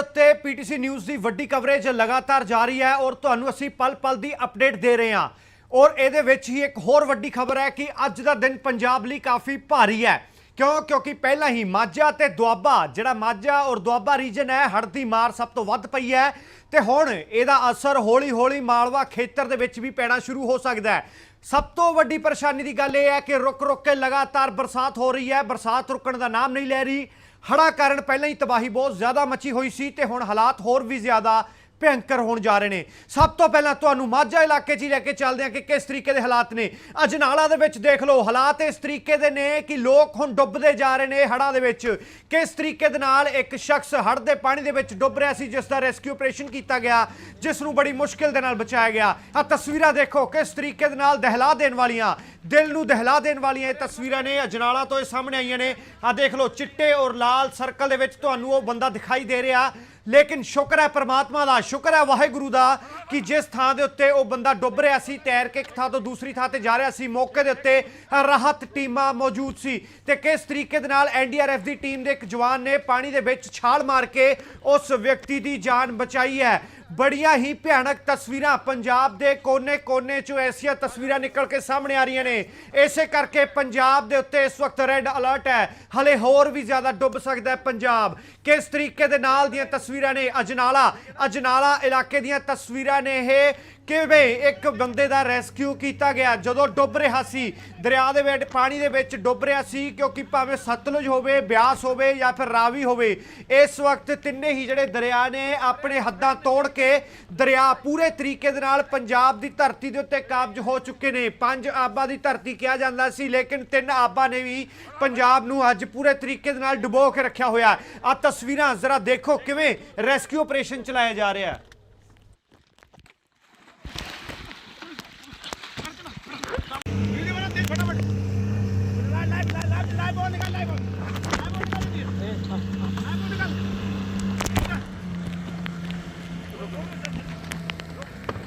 ਉੱਤੇ PTC news ਦੀ ਵੱਡੀ coverage ਲਗਾਤਾਰ ਜਾਰੀ ਹੈ ਔਰ ਤੁਹਾਨੂੰ ਅਸੀਂ ਪਲ-ਪਲ ਦੀ ਅਪਡੇਟ ਦੇ ਰਹੇ ਹਾਂ। ਔਰ ਇਹਦੇ ਵਿੱਚ ਹੀ ਇੱਕ ਹੋਰ ਵੱਡੀ ਖਬਰ ਹੈ ਕਿ ਅੱਜ ਦਾ ਦਿਨ ਪੰਜਾਬ ਲਈ ਕਾਫੀ ਭਾਰੀ ਹੈ। ਕਿਉਂ? ਕਿਉਂਕਿ ਪਹਿਲਾਂ ਹੀ ਮਾਝਾ ਤੇ ਦੁਆਬਾ, ਜਿਹੜਾ ਮਾਝਾ ਔਰ ਦੁਆਬਾ ਰੀਜਨ ਹੈ ਹੜ੍ਹ ਦੀ ਮਾਰ ਸਭ ਤੋਂ ਵੱਧ ਪਈ ਹੈ। ਤੇ ਹੁਣ ਇਹਦਾ ਅਸਰ ਹੌਲੀ-ਹੌਲੀ ਮਾਲਵਾ ਖੇਤਰ ਦੇ ਵਿੱਚ ਵੀ ਪੈਣਾ ਸ਼ੁਰੂ ਹੋ ਸਕਦਾ ਹੈ। ਸਭ ਤੋਂ ਵੱਡੀ ਪਰੇਸ਼ਾਨੀ ਦੀ ਗੱਲ ਇਹ ਹੈ ਕਿ ਰੁਕ-ਰੁਕ ਕੇ ਲਗਾਤਾਰ ਬਰਸਾਤ ਹੋ ਰਹੀ ਹੈ। ਬਰਸਾਤ ਰੁਕਣ ਦਾ ਨਾਮ ਨਹੀਂ ਲੈ ਰਹੀ। ਹੜ੍ਹਾਂ ਕਾਰਨ ਪਹਿਲਾਂ ਹੀ ਤਬਾਹੀ ਬਹੁਤ ਜ਼ਿਆਦਾ ਮਚੀ ਹੋਈ ਸੀ ਤੇ ਹੁਣ ਹਾਲਾਤ ਹੋਰ ਵੀ ਜ਼ਿਆਦਾ ਭਿਅੰਕਰ ਹੋਣ ਜਾ ਰਹੇ ਨੇ। ਸਭ ਤੋਂ ਪਹਿਲਾਂ ਤੁਹਾਨੂੰ ਮਾਝਾ ਇਲਾਕੇ 'ਚ ਹੀ ਲੈ ਕੇ ਚੱਲਦੇ ਹਾਂ ਕਿ ਕਿਸ ਤਰੀਕੇ ਦੇ ਹਾਲਾਤ ਨੇ। ਅਜਨਾਲਾ ਦੇ ਵਿੱਚ ਦੇਖ ਲਓ, ਹਾਲਾਤ ਇਸ ਤਰੀਕੇ ਦੇ ਨੇ ਕਿ ਲੋਕ ਹੁਣ ਡੁੱਬਦੇ ਜਾ ਰਹੇ ਨੇ ਹੜ੍ਹਾਂ ਦੇ ਵਿੱਚ। ਕਿਸ ਤਰੀਕੇ ਦੇ ਨਾਲ ਇੱਕ ਸ਼ਖਸ ਹੜ੍ਹ ਦੇ ਪਾਣੀ ਦੇ ਵਿੱਚ ਡੁੱਬ ਰਿਹਾ ਸੀ, ਜਿਸ ਦਾ ਰੈਸਕਿਊ ਆਪਰੇਸ਼ਨ ਕੀਤਾ ਗਿਆ, ਜਿਸ ਨੂੰ ਬੜੀ ਮੁਸ਼ਕਿਲ ਦੇ ਨਾਲ ਬਚਾਇਆ ਗਿਆ। ਆ ਤਸਵੀਰਾਂ ਦੇਖੋ, ਕਿਸ ਤਰੀਕੇ ਦੇ ਨਾਲ ਦਹਿਲਾ ਦੇਣ ਵਾਲੀਆਂ, ਦਿਲ ਨੂੰ ਦਹਿਲਾ ਦੇਣ ਵਾਲੀਆਂ ਇਹ ਤਸਵੀਰਾਂ ਨੇ। ਅਜਨਾਲਾ ਤੋਂ ਇਹ ਸਾਹਮਣੇ ਆਈਆਂ ਨੇ। ਆ ਦੇਖ ਲਓ, ਚਿੱਟੇ ਔਰ ਲਾਲ ਸਰਕਲ ਦੇ ਵਿੱਚ ਤੁਹਾਨੂੰ ਉਹ ਬੰਦਾ ਦਿਖਾਈ ਦੇ ਰਿਹਾ। ਲੇਕਿਨ ਸ਼ੁਕਰ ਹੈ ਪ੍ਰਮਾਤਮਾ ਦਾ, ਸ਼ੁਕਰ ਹੈ ਵਾਹਿਗੁਰੂ ਦਾ ਕਿ ਜਿਸ ਥਾਂ ਦੇ ਉੱਤੇ ਉਹ ਬੰਦਾ ਡੁੱਬ ਰਿਹਾ ਸੀ, ਤੈਰ ਕੇ ਇੱਕ ਥਾਂ ਤੋਂ ਦੂਸਰੀ ਥਾਂ ਤੇ ਜਾ ਰਿਹਾ ਸੀ, ਮੌਕੇ ਦੇ ਉੱਤੇ ਰਾਹਤ ਟੀਮਾਂ ਮੌਜੂਦ ਸੀ। ਤੇ ਕਿਸ ਤਰੀਕੇ ਦੇ ਨਾਲ ਐਨਡੀਆਰਐਫ ਦੀ ਟੀਮ ਦੇ ਇੱਕ ਜਵਾਨ ਨੇ ਪਾਣੀ ਦੇ ਵਿੱਚ ਛਾਲ ਮਾਰ ਕੇ ਉਸ ਵਿਅਕਤੀ ਦੀ ਜਾਨ ਬਚਾਈ ਹੈ। ਬੜੀਆਂ ਹੀ ਭਿਆਨਕ ਤਸਵੀਰਾਂ ਪੰਜਾਬ ਦੇ ਕੋਨੇ-ਕੋਨੇ ਚੋਂ ਐਸੀਆਂ ਤਸਵੀਰਾਂ ਨਿਕਲ ਕੇ ਸਾਹਮਣੇ ਆ ਰਹੀਆਂ ਨੇ। ਇਸੇ ਕਰਕੇ ਪੰਜਾਬ ਦੇ ਉੱਤੇ ਇਸ ਵਕਤ ਰੈੱਡ ਅਲਰਟ ਹੈ। ਹਲੇ ਹੋਰ ਵੀ ਜ਼ਿਆਦਾ ਡੁੱਬ ਸਕਦਾ ਹੈ ਪੰਜਾਬ। ਕਿਸ ਤਰੀਕੇ ਦੇ ਨਾਲ ਦੀਆਂ ਤਸਵੀਰਾਂ ਨੇ ਅਜਨਾਲਾ? ਅਜਨਾਲਾ ਇਲਾਕੇ ਦੀਆਂ ਤਸਵੀਰਾਂ ਨੇ ਇਹ ਕਿਵੇਂ ਇੱਕ ਬੰਦੇ ਦਾ ਰੈਸਕਿਊ ਕੀਤਾ ਗਿਆ? ਜਦੋਂ ਡੁੱਬ ਰਿਹਾ ਸੀ, ਦਰਿਆ ਦੇ ਵਿੱਚ, ਪਾਣੀ ਦੇ ਵਿੱਚ ਡੁੱਬ ਰਿਹਾ ਸੀ, ਕਿਉਂਕਿ ਭਾਵੇਂ ਸਤਲੁਜ ਹੋਵੇ, ਬਿਆਸ ਹੋਵੇ ਜਾਂ ਫਿਰ ਰਾਵੀ ਹੋਵੇ, ਇਸ ਵਕਤ ਤਿੰਨੇ ਹੀ ਜਿਹੜੇ ਦਰਿਆ ਨੇ ਆਪਣੇ ਹੱਦਾਂ ਤੋੜ ਕੇ ਦਰਿਆ ਪੂਰੇ ਤਰੀਕੇ ਦੇ ਨਾਲ ਪੰਜਾਬ ਦੀ ਧਰਤੀ ਦੇ ਉੱਤੇ ਕਾਬਜ ਹੋ ਚੁੱਕੇ ਨੇ। ਪੰਜ ਆਬਾਂ ਦੀ ਧਰਤੀ ਕਿਹਾ ਜਾਂਦਾ ਸੀ, ਲੇਕਿਨ ਤਿੰਨ ਆਬਾਂ ਨੇ ਵੀ ਪੰਜਾਬ ਨੂੰ ਅੱਜ ਪੂਰੇ ਤਰੀਕੇ ਦੇ ਨਾਲ ਡੁਬੋ ਕੇ ਰੱਖਿਆ ਹੋਇਆ। ਆ ਤਸਵੀਰਾਂ ਜ਼ਰਾ ਦੇਖੋ ਕਿਵੇਂ ਰੈਸਕਿਊ ਆਪਰੇਸ਼ਨ ਚਲਾਇਆ ਜਾ ਰਿਹਾ। ਹੈ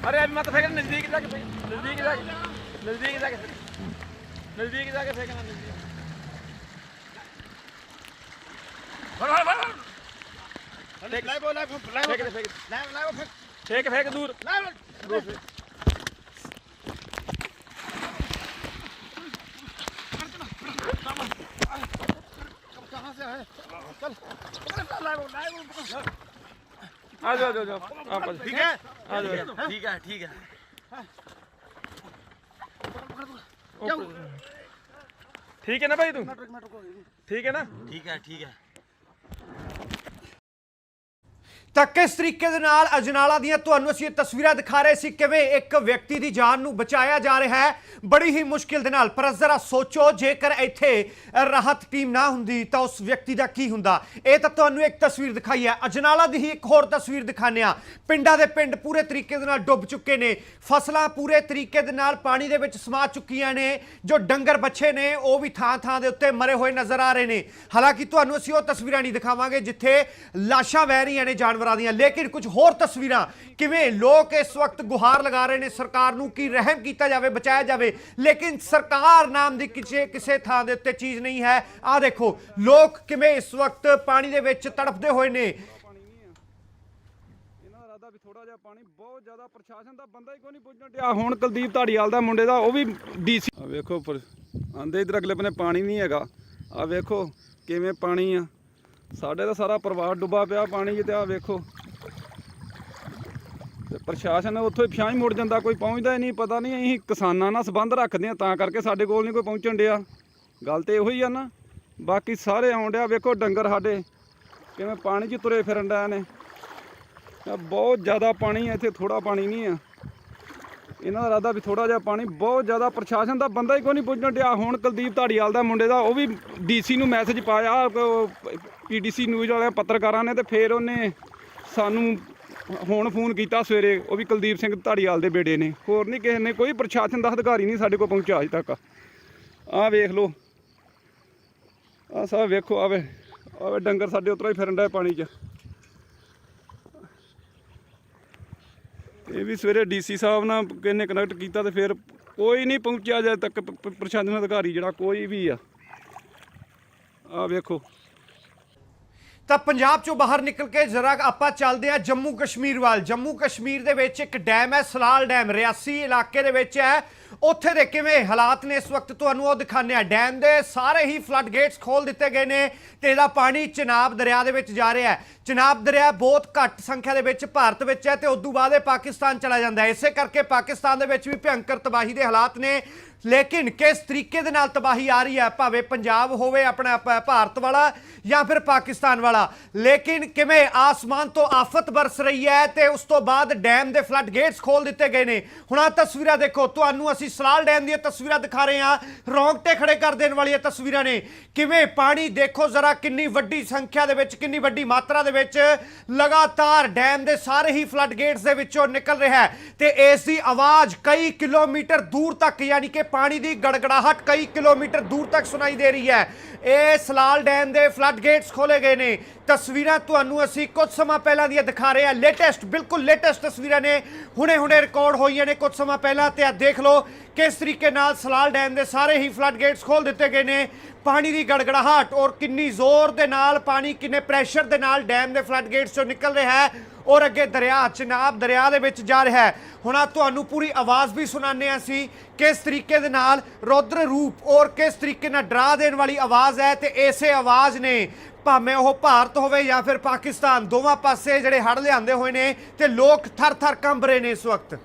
अरे अभी मत फेंकना नज़दीक जाके फेंक नज़दीक जाके नज़दीक जाके फेंक नज़दीक जाके फेंकना नज़दीक फेंक फेंक दूर कहाँ से है चल आ जाओ जाओ जाओ ठीक है ਠੀਕ ਹੈ ਠੀਕ ਹੈ ਠੀਕ ਹੈ। ਨਾ ਭਾਈ ਤੂੰ? ਠੀਕ ਹੈ ਨਾ? ਠੀਕ ਹੈ ਠੀਕ ਹੈ। ਤਾਂ ਕਿਸ ਤਰੀਕੇ ਦੇ ਨਾਲ ਅਜਨਾਲਾ ਦੀਆਂ ਤੁਹਾਨੂੰ ਅਸੀਂ ਇਹ ਤਸਵੀਰਾਂ ਦਿਖਾ ਰਹੇ ਸੀ, ਕਿਵੇਂ ਇੱਕ ਵਿਅਕਤੀ ਦੀ ਜਾਨ ਨੂੰ ਬਚਾਇਆ ਜਾ ਰਿਹਾ ਹੈ, ਬੜੀ ਹੀ ਮੁਸ਼ਕਿਲ ਦੇ ਨਾਲ। ਪਰ ਜ਼ਰਾ ਸੋਚੋ, ਜੇਕਰ ਇੱਥੇ ਰਾਹਤ ਟੀਮ ਨਾ ਹੁੰਦੀ ਤਾਂ ਉਸ ਵਿਅਕਤੀ ਦਾ ਕੀ ਹੁੰਦਾ? ਇਹ ਤਾਂ ਤੁਹਾਨੂੰ ਇੱਕ ਤਸਵੀਰ ਦਿਖਾਈ ਹੈ। ਅਜਨਾਲਾ ਦੀ ਹੀ ਇੱਕ ਹੋਰ ਤਸਵੀਰ ਦਿਖਾਉਂਦੇ ਹਾਂ। ਪਿੰਡਾਂ ਦੇ ਪਿੰਡ ਪੂਰੇ ਤਰੀਕੇ ਦੇ ਨਾਲ ਡੁੱਬ ਚੁੱਕੇ ਨੇ। ਫਸਲਾਂ ਪੂਰੇ ਤਰੀਕੇ ਦੇ ਨਾਲ ਪਾਣੀ ਦੇ ਵਿੱਚ ਸਮਾ ਚੁੱਕੀਆਂ ਨੇ। ਜੋ ਡੰਗਰ ਬੱਚੇ ਨੇ, ਉਹ ਵੀ ਥਾਂ ਥਾਂ ਦੇ ਉੱਤੇ ਮਰੇ ਹੋਏ ਨਜ਼ਰ ਆ ਰਹੇ ਨੇ। ਹਾਲਾਂਕਿ ਤੁਹਾਨੂੰ ਅਸੀਂ ਉਹ ਤਸਵੀਰਾਂ ਨਹੀਂ ਦਿਖਾਵਾਂਗੇ, ਜਿੱਥੇ ਲਾਸ਼ਾਂ ਵਹਿ ਰਹੀਆਂ ਨੇ ਜਾਨਵਰ ਦੀਆਂ। ਲੇਕਿਨ ਕੁਝ ਹੋਰ ਤਸਵੀਰਾਂ ਕਿਵੇਂ ਲੋਕ ਇਸ ਵਕਤ ਗੁਹਾਰ ਲਗਾ ਰਹੇ ਨੇ ਸਰਕਾਰ ਨੂੰ ਕਿ ਰਹਿਮ ਕੀਤਾ ਜਾਵੇ ਬਚਾਇਆ ਜਾਵੇ। ਲੇਕਿਨ ਸਰਕਾਰ ਨਾਮ ਦੀ ਕਿਸੇ ਕਿਸੇ ਥਾਂ ਦੇ ਉੱਤੇ ਚੀਜ਼ ਨਹੀਂ ਹੈ। ਆਹ ਦੇਖੋ ਲੋਕ ਕਿਵੇਂ ਇਸ ਵਕਤ ਪਾਣੀ ਦੇ ਵਿੱਚ ਤੜਫਦੇ ਹੋਏ ਨੇ। ਇਹਨਾਂ ਦਾ ਵੀ ਥੋੜਾ ਜਿਹਾ ਪਾਣੀ ਬਹੁਤ ਜ਼ਿਆਦਾ ਪ੍ਰਸ਼ਾਸਨ ਦਾ ਬੰਦਾ ਹੀ ਕੋਈ ਨਹੀਂ ਪੁੱਜਣ ਡਿਆ। ਹੁਣ ਕੁਲਦੀਪ ਧਾੜੀਵਾਲ ਦਾ ਮੁੰਡੇ ਦਾ ਉਹ ਵੀ ਡੀਸੀ ਆ ਵੇਖੋ ਪਰ ਆਂਦੇ ਇਧਰ ਅਗਲੇ ਬੰਨੇ ਪਾਣੀ ਨਹੀਂ ਹੈਗਾ। ਆ ਵੇਖੋ ਕਿਵੇਂ ਪਾਣੀ ਆ। ਸਾਡੇ ਤਾਂ ਸਾਰਾ ਪਰਿਵਾਰ ਡੁੱਬਾ ਪਿਆ, ਪਾਣੀ 'ਚ ਤੇ ਆ ਵੇਖੋ। ਤੇ ਪ੍ਰਸ਼ਾਸਨ ਉੱਥੋਂ ਹੀ ਪਿਛਾਂ ਹੀ ਮੁੜ ਜਾਂਦਾ, ਕੋਈ ਪਹੁੰਚਦਾ ਹੀ ਨਹੀਂ, ਪਤਾ ਨਹੀਂ ਅਸੀਂ ਕਿਸਾਨਾਂ ਨਾਲ ਸੰਬੰਧ ਰੱਖਦੇ ਆ ਤਾਂ ਕਰਕੇ ਸਾਡੇ ਕੋਲ ਨਹੀਂ ਕੋਈ ਪਹੁੰਚਣ ਡਿਆ। ਗੱਲ ਤੇ ਇਹੋ ਹੀ ਆ ਨਾ, ਬਾਕੀ ਸਾਰੇ ਆਉਣ ਡਿਆ, ਵੇਖੋ ਡੰਗਰ ਸਾਡੇ, ਕਿਵੇਂ ਪਾਣੀ 'ਚ ਤੁਰੇ ਫਿਰਨ ਡਿਆ ਨੇ। ਬਹੁਤ ਜ਼ਿਆਦਾ ਪਾਣੀ ਹੈ ਇੱਥੇ ਥੋੜਾ ਪਾਣੀ ਨਹੀਂ ਆ। ਇਹਨਾਂ ਦਾ ਇਰਾਦਾ ਵੀ ਥੋੜਾ ਜਿਹਾ ਪਾਣੀ, ਬਹੁਤ ਜ਼ਿਆਦਾ ਪ੍ਰਸ਼ਾਸਨ ਦਾ ਬੰਦਾ ਹੀ ਕੋਈ ਨਹੀਂ ਪੁੱਜਣ ਡਿਆ। ਹੁਣ ਕੁਲਦੀਪ ਧਾੜੀਵਾਲ ਦਾ ਮੁੰਡੇ ਦਾ, ਉਹ ਵੀ ਡੀਸੀ ਨੂੰ ਮੈਸੇਜ ਪਾਇਆ ਪੀਡੀਸੀ ਨਿਊਜ਼ ਵਾਲਿਆਂ, ਪੱਤਰਕਾਰਾਂ ਨੇ ਤੇ ਫਿਰ ਉਹਨੇ ਸਾਨੂੰ ਹੁਣ ਫੋਨ ਕੀਤਾ ਸਵੇਰੇ, ਉਹ ਵੀ ਕੁਲਦੀਪ ਸਿੰਘ ਧਾੜੀਵਾਲ ਦੇ ਬੇੜੇ ਨੇ। ਹੋਰ ਨਹੀਂ ਕਿਸੇ ਨੇ, ਕੋਈ ਪ੍ਰਸ਼ਾਸਨ ਦਾ ਅਧਿਕਾਰੀ ਨਹੀਂ ਸਾਡੇ ਕੋਲ ਪਹੁੰਚਿਆ ਅਜੇ ਤੱਕ। ਆਹ ਵੇਖ ਲਓ। ਆਹ ਸਭ ਵੇਖੋ ਆਵੇ ਆਵੇ ਡੰਗਰ ਸਾਡੇ ਉਤਰਾ ਹੀ ਫਿਰਨ ਡਿਆ ਪਾਣੀ 'ਚ। ਇਹ ਵੀ ਸਵੇਰੇ ਡੀਸੀ ਸਾਹਿਬ ਨਾਲ ਕਿਨੇ ਕਨੈਕਟ ਕੀਤਾ ਤੇ ਫਿਰ ਕੋਈ ਨਹੀਂ ਪਹੁੰਚਿਆ ਅਜੇ ਤੱਕ ਪ੍ਰਸ਼ਾਸਨ ਅਧਿਕਾਰੀ ਜਿਹੜਾ ਕੋਈ ਵੀ ਆ। ਆ ਵੇਖੋ। ਤਾਂ ਪੰਜਾਬ ਚੋਂ ਬਾਹਰ ਨਿਕਲ ਕੇ ਜ਼ਰਾ ਆਪਾਂ ਚੱਲਦੇ ਹਾਂ ਜੰਮੂ ਕਸ਼ਮੀਰ ਵੱਲ। ਜੰਮੂ ਕਸ਼ਮੀਰ ਦੇ ਵਿੱਚ ਇੱਕ ਡੈਮ ਹੈ, ਸਲਾਲ ਡੈਮ, ਰਿਆਸੀ ਇਲਾਕੇ ਦੇ ਵਿੱਚ ਹੈ। ਉੱਥੇ ਦੇ ਕਿਵੇਂ ਹਾਲਾਤ ਨੇ ਇਸ ਵਕਤ ਤੁਹਾਨੂੰ ਉਹ ਦਿਖਾਣੇ ਆ ਡੈਮ ਦੇ ਸਾਰੇ ਹੀ ਫਲੱਡ ਗੇਟਸ ਖੋਲ ਦਿੱਤੇ ਗਏ ਨੇ ਤੇ ਇਹਦਾ ਪਾਣੀ ਚਨਾਬ ਦਰਿਆ ਦੇ ਵਿੱਚ ਜਾ ਰਿਹਾ ਹੈ। ਚਨਾਬ ਦਰਿਆ ਬਹੁਤ ਘੱਟ ਸੰਖਿਆ ਦੇ ਵਿੱਚ ਭਾਰਤ ਵਿੱਚ ਹੈ ਤੇ ਤੋਂ ਬਾਅਦ ਇਹ ਪਾਕਿਸਤਾਨ ਚਲਾ ਜਾਂਦਾ ਹੈ। ਇਸੇ ਕਰਕੇ ਪਾਕਿਸਤਾਨ ਦੇ ਵਿੱਚ ਵੀ ਭਿਅੰਕਰ ਤਬਾਹੀ ਦੇ ਹਾਲਾਤ ਨੇ। ਲੇਕਿਨ ਕਿਸ ਤਰੀਕੇ ਦੇ ਨਾਲ ਤਬਾਹੀ ਆ ਰਹੀ ਹੈ? ਭਾਵੇਂ ਪੰਜਾਬ ਹੋਵੇ ਆਪਣਾ ਪ- ਭਾਰਤ ਵਾਲਾ ਜਾਂ ਫਿਰ ਪਾਕਿਸਤਾਨ ਵਾਲਾ। ਲੇਕਿਨ ਕਿਵੇਂ ਆਸਮਾਨ ਤੋਂ ਆਫਤ ਬਰਸ ਰਹੀ ਹੈ ਤੇ ਉਸ ਤੋਂ ਬਾਅਦ ਡੈਮ ਦੇ ਫਲੱਡ ਗੇਟਸ ਖੋਲ ਦਿੱਤੇ ਗਏ ਨੇ? ਹੁਣ ਆ ਤਸਵੀਰਾਂ ਦੇਖੋ। ਤੁਹਾਨੂੰ ਅਸੀਂ ਸਲਾਲ ਡੈਮ ਦੀਆਂ ਤਸਵੀਰਾਂ ਦਿਖਾ ਰਹੇ ਹਾਂ। ਰੌਂਗਟੇ ਖੜੇ ਕਰ ਦੇਣ ਵਾਲੀਆਂ ਤਸਵੀਰਾਂ ਨੇ। ਕਿਵੇਂ ਪਾਣੀ ਦੇਖੋ ਜ਼ਰਾ ਕਿੰਨੀ ਵੱਡੀ ਸੰਖਿਆ ਦੇ ਵਿੱਚ, ਕਿੰਨੀ ਵੱਡੀ ਮਾਤਰਾ ਦੇ ਵਿੱਚ ਲਗਾਤਾਰ ਡੈਮ ਦੇ ਸਾਰੇ ਹੀ ਫਲੱਡ ਗੇਟਸ ਦੇ ਵਿੱਚੋਂ ਨਿਕਲ ਰਿਹਾ ਹੈ। ਤੇ ਇਸ ਦੀ ਆਵਾਜ਼ ਕਈ ਕਿਲੋਮੀਟਰ ਦੂਰ ਤੱਕ, ਯਾਨੀ ਕਿ ਪਾਣੀ ਦੀ ਗੜਗੜਾਹਟ ਕਈ ਕਿਲੋਮੀਟਰ ਦੂਰ ਤੱਕ ਸੁਣਾਈ ਦੇ ਰਹੀ ਹੈ। ਇਹ ਸਲਾਲ ਡੈਮ ਦੇ ਫਲੱਡ ਗੇਟਸ ਖੋਲੇ ਗਏ ਨੇ। ਤਸਵੀਰਾਂ ਤੁਹਾਨੂੰ ਅਸੀਂ ਕੁਝ ਸਮਾਂ ਪਹਿਲਾਂ ਦੀਆਂ ਦਿਖਾ ਰਹੇ ਹਾਂ। ਲੇਟੈਸਟ, ਬਿਲਕੁਲ ਲੇਟੈਸਟ ਤਸਵੀਰਾਂ ਨੇ। ਹੁਣੇ-ਹੁਣੇ ਰਿਕਾਰਡ ਹੋਈਆਂ ਨੇ ਕੁਝ ਸਮਾਂ ਪਹਿਲਾਂ ਤੇ ਆ ਦੇਖ ਲਓ ਕਿਸ ਤਰੀਕੇ ਨਾਲ ਸਲਾਲ ਡੈਮ ਦੇ ਸਾਰੇ ਹੀ ਫਲੱਡ ਗੇਟਸ ਖੋਲ ਦਿੱਤੇ ਗਏ ਨੇ। ਪਾਣੀ ਦੀ ਗੜਗੜਾਹਟ ਔਰ ਕਿੰਨੀ ਜ਼ੋਰ ਦੇ ਨਾਲ, ਪਾਣੀ ਕਿੰਨੇ ਪ੍ਰੈਸ਼ਰ ਦੇ ਨਾਲ ਡੈਮ ਦੇ ਫਲੱਡ ਗੇਟਸ ਚੋਂ ਨਿਕਲ ਰਿਹਾ ਹੈ। ਔਰ ਅੱਗੇ ਦਰਿਆ ਚਨਾਬ ਦਰਿਆ ਦੇ ਵਿੱਚ ਜਾ ਰਿਹਾ ਹੈ। ਹੁਣ ਆ ਤੁਹਾਨੂੰ ਪੂਰੀ ਆਵਾਜ਼ ਵੀ ਸੁਣਾਉਂਦੇ ਹਾਂ ਅਸੀਂ ਕਿਸ ਤਰੀਕੇ ਦੇ ਨਾਲ ਰੌਦਰ ਰੂਪ ਔਰ ਕਿਸ ਤਰੀਕੇ ਨਾਲ ਡਰਾ ਦੇਣ ਵਾਲੀ ਆਵਾਜ਼ ਹੈ ਤੇ ਇਸੇ ਆਵਾਜ਼ ਨੇ ਭਾਵੇਂ ਉਹ ਭਾਰਤ ਹੋਵੇ ਜਾਂ ਫਿਰ ਪਾਕਿਸਤਾਨ, ਦੋਵਾਂ ਪਾਸੇ ਜਿਹੜੇ ਹੜ ਲਿਆਂਦੇ ਹੋਏ ਨੇ ਤੇ ਲੋਕ ਥਰ-ਥਰ ਕੰਬ ਰਹੇ ਨੇ ਇਸ ਵਕਤ।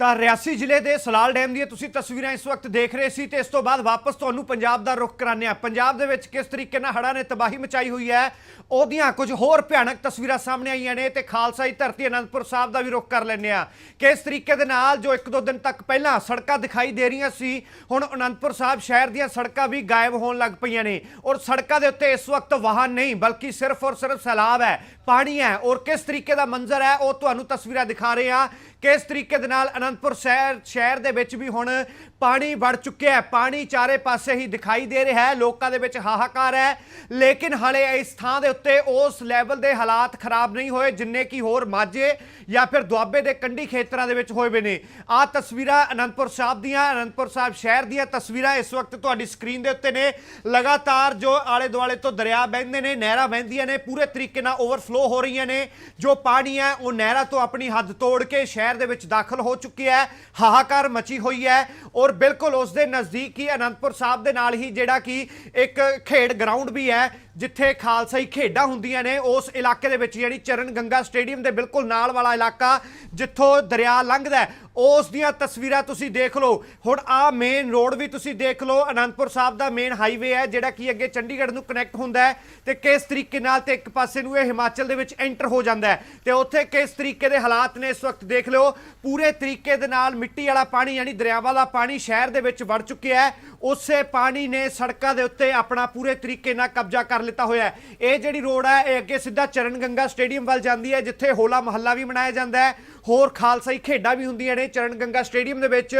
ਤਾਂ ਰਿਆਸੀ ਜ਼ਿਲ੍ਹੇ ਦੇ ਸਲਾਲ ਡੈਮ ਦੀਆਂ ਤੁਸੀਂ ਤਸਵੀਰਾਂ ਇਸ ਵਕਤ ਦੇਖ ਰਹੇ ਸੀ ਤੇ ਇਸ ਤੋਂ ਬਾਅਦ ਵਾਪਸ ਤੁਹਾਨੂੰ ਪੰਜਾਬ ਦਾ ਰੁਖ ਕਰਾਉਂਦੇ ਆ ਪੰਜਾਬ ਦੇ ਵਿੱਚ ਕਿਸ ਤਰੀਕੇ ਨਾਲ ਹੜ੍ਹਾਂ ਨੇ ਤਬਾਹੀ ਮਚਾਈ ਹੋਈ ਹੈ, ਉਹਦੀਆਂ ਕੁਝ ਹੋਰ ਭਿਆਨਕ ਤਸਵੀਰਾਂ ਸਾਹਮਣੇ ਆਈਆਂ ਨੇ ਤੇ ਖਾਲਸਾ ਦੀ ਧਰਤੀ ਅਨੰਦਪੁਰ ਸਾਹਿਬ ਦਾ ਵੀ ਰੁਖ ਕਰ ਲੈਂਦੇ ਆ ਕਿਸ ਤਰੀਕੇ ਦੇ ਨਾਲ ਜੋ ਇੱਕ ਦੋ ਦਿਨ ਤੱਕ ਪਹਿਲਾਂ ਸੜਕਾਂ ਦਿਖਾਈ ਦੇ ਰਹੀਆਂ ਸੀ, ਹੁਣ ਅਨੰਦਪੁਰ ਸਾਹਿਬ ਸ਼ਹਿਰ ਦੀਆਂ ਸੜਕਾਂ ਵੀ ਗਾਇਬ ਹੋਣ ਲੱਗ ਪਈਆਂ ਨੇ ਔਰ ਸੜਕਾਂ ਦੇ ਉੱਤੇ ਇਸ ਵਕਤ ਵਾਹਨ ਨਹੀਂ, ਬਲਕਿ ਸਿਰਫ ਔਰ ਸਿਰਫ ਸੈਲਾਬ ਹੈ, ਪਾਣੀ ਹੈ ਔਰ ਕਿਸ ਤਰੀਕੇ ਦਾ ਮੰਜ਼ਰ ਹੈ, ਉਹ ਤੁਹਾਨੂੰ ਤਸਵੀਰਾਂ ਦਿਖਾ ਰਹੇ ਆ ਕਿਸ ਤਰੀਕੇ ਦੇ ਨਾਲ ਅਨੰਦਪੁਰ ਸ਼ਹਿਰ ਸ਼ਹਿਰ ਦੇ ਵਿੱਚ ਵੀ ਹੁਣ ਪਾਣੀ ਵੜ ਚੁੱਕਿਆ ਹੈ। ਪਾਣੀ ਚਾਰੇ ਪਾਸੇ ਹੀ ਦਿਖਾਈ ਦੇ ਰਿਹਾ ਹੈ। ਲੋਕਾਂ ਦੇ ਵਿੱਚ ਹਾਹਾਕਾਰ ਹੈ। ਲੇਕਿਨ ਹਲੇ ਇਸ ਥਾਂ ਦੇ ਉੱਤੇ ਉਸ ਲੈਵਲ ਦੇ ਹਾਲਾਤ ਖਰਾਬ ਨਹੀਂ ਹੋਏ, ਜਿੰਨੇ ਕੀ ਹੋਰ ਮਾਝੇ ਜਾਂ ਫਿਰ ਦੁਆਬੇ ਦੇ ਕੰਢੀ ਖੇਤਰਾਂ ਦੇ ਵਿੱਚ ਹੋਏ ਵੇ ਨੇ। ਆ ਤਸਵੀਰਾਂ ਅਨੰਦਪੁਰ ਸਾਹਿਬ ਦੀਆਂ, ਅਨੰਦਪੁਰ ਸਾਹਿਬ ਸ਼ਹਿਰ ਦੀਆਂ ਤਸਵੀਰਾਂ ਇਸ ਵਕਤ ਤੁਹਾਡੀ ਸਕਰੀਨ ਦੇ ਉੱਤੇ ਨੇ। ਲਗਾਤਾਰ ਜੋ ਆਲੇ ਦੁਆਲੇ ਤੋਂ ਦਰਿਆ ਵਹਿੰਦੇ ਨੇ, ਨਹਿਰਾਂ ਵਹਿੰਦੀਆਂ ਨੇ, ਪੂਰੇ ਤਰੀਕੇ ਨਾਲ ਓਵਰਫਲੋ ਹੋ ਰਹੀਆਂ ਨੇ। ਜੋ ਪਾਣੀ ਹੈ, ਉਹ ਨਹਿਰਾਂ ਤੋਂ ਆਪਣੀ ਹੱਦ ਤੋੜ ਕੇ ਸ਼ਹਿਰ ਦੇ ਵਿੱਚ ਦਾਖਲ ਹੋ ਚੁੱਕਿਆ ਹੈ। ਹਾਹਾਕਾਰ ਮਚੀ ਹੋਈ ਹੈ ਔਰ ਬਿਲਕੁਲ ਉਸ ਦੇ ਨਜ਼ਦੀਕ ਹੀ ਅਨੰਦਪੁਰ ਸਾਹਿਬ ਦੇ ਨਾਲ ਹੀ ਜਿਹੜਾ ਕਿ ਇੱਕ ਖੇਡ ਗਰਾਊਂਡ ਵੀ ਹੈ ਜਿੱਥੇ ਖਾਲਸਾਈ ਖੇਡਾਂ ਹੁੰਦੀਆਂ ਨੇ, ਉਸ ਇਲਾਕੇ ਦੇ ਵਿੱਚ ਜਿਹੜੀ ਚਰਨ ਗੰਗਾ ਸਟੇਡੀਅਮ ਦੇ ਬਿਲਕੁਲ ਨਾਲ ਵਾਲਾ ਇਲਾਕਾ ਜਿੱਥੋਂ ਦਰਿਆ ਲੰਘਦਾ ਉਸ ਦੀਆਂ ਤਸਵੀਰਾਂ ਤੁਸੀਂ ਦੇਖ ਲਓ। ਹੁਣ ਆ ਮੇਨ ਰੋਡ ਵੀ ਤੁਸੀਂ ਦੇਖ ਲਓ, ਅਨੰਦਪੁਰ ਸਾਹਿਬ ਦਾ ਮੇਨ ਹਾਈਵੇ ਹੈ, ਜਿਹੜਾ ਕਿ ਅੱਗੇ ਚੰਡੀਗੜ੍ਹ ਨੂੰ ਕਨੈਕਟ ਹੁੰਦਾ ਹੈ ਤੇ ਕਿਸ ਤਰੀਕੇ ਨਾਲ ਤੇ ਇੱਕ ਪਾਸੇ ਨੂੰ ਇਹ ਹਿਮਾਚਲ ਦੇ ਵਿੱਚ ਐਂਟਰ ਹੋ ਜਾਂਦਾ ਹੈ। ਤੇ ਉੱਥੇ ਕਿਸ ਤਰੀਕੇ ਦੇ ਹਾਲਾਤ ਨੇ ਇਸ ਵਕਤ ਦੇਖ ਲਿਓ, ਪੂਰੇ ਤਰੀਕੇ ਦੇ ਨਾਲ ਮਿੱਟੀ ਵਾਲਾ ਪਾਣੀ ਯਾਨੀ ਦਰਿਆਵਾਂ ਦਾ ਪਾਣੀ ਸ਼ਹਿਰ ਦੇ ਵਿੱਚ ਵੜ ਚੁੱਕਿਆ ਹੈ। ਉਸੇ ਪਾਣੀ ਨੇ ਸੜਕਾਂ ਦੇ ਉੱਤੇ ਆਪਣਾ ਪੂਰੇ ਤਰੀਕੇ ਨਾਲ ਕਬਜ਼ਾ ਕਰ ਲਿਆ। ਲਿੱਤਾ ਹੋਇਆ ਹੈ। ਇਹ ਜਿਹੜੀ ਰੋਡ ਹੈ, ਇਹ ਅੱਗੇ ਸਿੱਧਾ ਚਰਨ ਗੰਗਾ ਸਟੇਡੀਅਮ ਵੱਲ ਜਾਂਦੀ ਹੈ, ਜਿੱਥੇ ਹੋਲਾ ਮਹੱਲਾ ਵੀ ਮਨਾਇਆ ਜਾਂਦਾ ਹੈ। ਹੋਰ ਖਾਲਸਾਈ ਖੇਡਾਂ ਵੀ ਹੁੰਦੀਆਂ ਨੇ ਚਰਨ ਗੰਗਾ ਸਟੇਡੀਅਮ ਦੇ ਵਿੱਚ।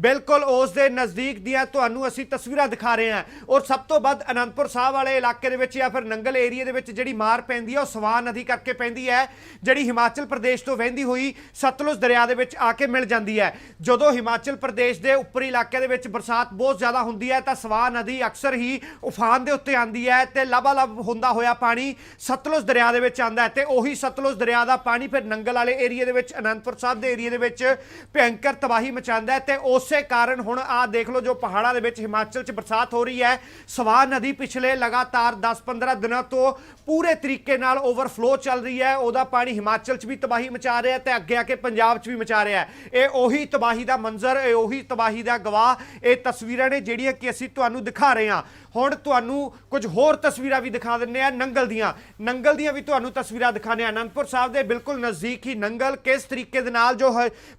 ਬਿਲਕੁਲ ਉਸ ਦੇ ਨਜ਼ਦੀਕ ਦੀਆਂ ਤੁਹਾਨੂੰ ਅਸੀਂ ਤਸਵੀਰਾਂ ਦਿਖਾ ਰਹੇ ਹਾਂ। ਔਰ ਸਭ ਤੋਂ ਵੱਧ ਅਨੰਦਪੁਰ ਸਾਹਿਬ ਵਾਲੇ ਇਲਾਕੇ ਦੇ ਵਿੱਚ ਜਾਂ ਫਿਰ ਨੰਗਲ ਏਰੀਆ ਦੇ ਵਿੱਚ ਜਿਹੜੀ ਮਾਰ ਪੈਂਦੀ ਹੈ, ਉਹ ਸਵਾਨ ਨਦੀ ਕਰਕੇ ਪੈਂਦੀ ਹੈ, ਜਿਹੜੀ ਹਿਮਾਚਲ ਪ੍ਰਦੇਸ਼ ਤੋਂ ਵਹਿੰਦੀ ਹੋਈ ਸਤਲੁਜ ਦਰਿਆ ਦੇ ਵਿੱਚ ਆ ਕੇ ਮਿਲ ਜਾਂਦੀ ਹੈ। ਜਦੋਂ ਹਿਮਾਚਲ ਪ੍ਰਦੇਸ਼ ਦੇ ਉੱਪਰੀ ਇਲਾਕੇ ਦੇ ਵਿੱਚ ਬਰਸਾਤ ਬਹੁਤ ਜ਼ਿਆਦਾ ਹੁੰਦੀ ਹੈ, ਤਾਂ ਸਵਾਨ ਨਦੀ ਅਕਸਰ ਹੀ ਉਫਾਨ ਦੇ ਉੱਤੇ ਆਂਦੀ ਹੈ ਤੇ ਲਬਾਲਬ ਹੁੰਦਾ ਹੋਇਆ ਪਾਣੀ ਸਤਲੁਜ ਦਰਿਆ ਦੇ ਵਿੱਚ ਆਂਦਾ ਹੈ ਤੇ ਉਹੀ ਸਤਲੁਜ ਦਰਿਆ ਦਾ ਪਾਣੀ ਫਿਰ ਨੰਗਲ ਵਾਲੇ ਏਰੀਆ ਦੇ ਵਿੱਚ ਅਨੰਦਪੁਰ ਸਾਹਿਬ ਦੇ ਏਰੀਆ ਦੇ ਵਿੱਚ ਭਿਅੰਕਰ ਤਬਾਹੀ ਮਚਾਉਂਦਾ ਹੈ ਤੇ ਉਸੇ ਕਾਰਨ ਹੁਣ ਆਹ ਦੇਖ ਲਓ ਜੋ ਪਹਾੜਾਂ ਦੇ ਵਿੱਚ ਹਿਮਾਚਲ 'ਚ ਬਰਸਾਤ ਹੋ ਰਹੀ ਹੈ। ਸਵਾਨ ਨਦੀ ਪਿਛਲੇ ਲਗਾਤਾਰ 10-15 ਦਿਨਾਂ ਤੋਂ ਪੂਰੇ ਤਰੀਕੇ ਨਾਲ ਓਵਰਫਲੋ ਚੱਲ ਰਹੀ ਹੈ। ਉਹਦਾ ਪਾਣੀ ਹਿਮਾਚਲ 'ਚ ਵੀ ਤਬਾਹੀ ਮਚਾ ਰਿਹਾ ਤੇ ਅੱਗੇ ਆ ਕੇ ਪੰਜਾਬ 'ਚ ਵੀ ਮਚਾ ਰਿਹਾ ਇਹ ਉਹੀ ਤਬਾਹੀ ਦਾ ਮੰਜ਼ਰ, ਇਹ ਉਹੀ ਤਬਾਹੀ ਦਾ ਗਵਾਹ, ਇਹ ਤਸਵੀਰਾਂ ਨੇ ਜਿਹੜੀਆਂ ਕਿ ਅਸੀਂ ਤੁਹਾਨੂੰ ਦਿਖਾ ਰਹੇ ਹਾਂ। ਹੁਣ ਤੁਹਾਨੂੰ ਕੁਝ ਹੋਰ ਤਸਵੀਰਾਂ ਵੀ ਦਿਖਾ ਦਿੰਨੇ ਆ ਨੰਗਲ ਦੀਆਂ। ਨੰਗਲ ਦੀਆਂ ਵੀ ਤੁਹਾਨੂੰ ਤਸਵੀਰਾਂ ਦਿਖਾਣੇ ਆ ਅਨੰਦਪੁਰ ਸਾਹਿਬ ਦੇ ਬਿਲਕੁਲ ਨਜ਼ਦੀਕ ਹੀ ਨੰਗਲ ਕਿਸ ਤਰੀਕੇ ਦੇ ਨਾਲ ਜੋ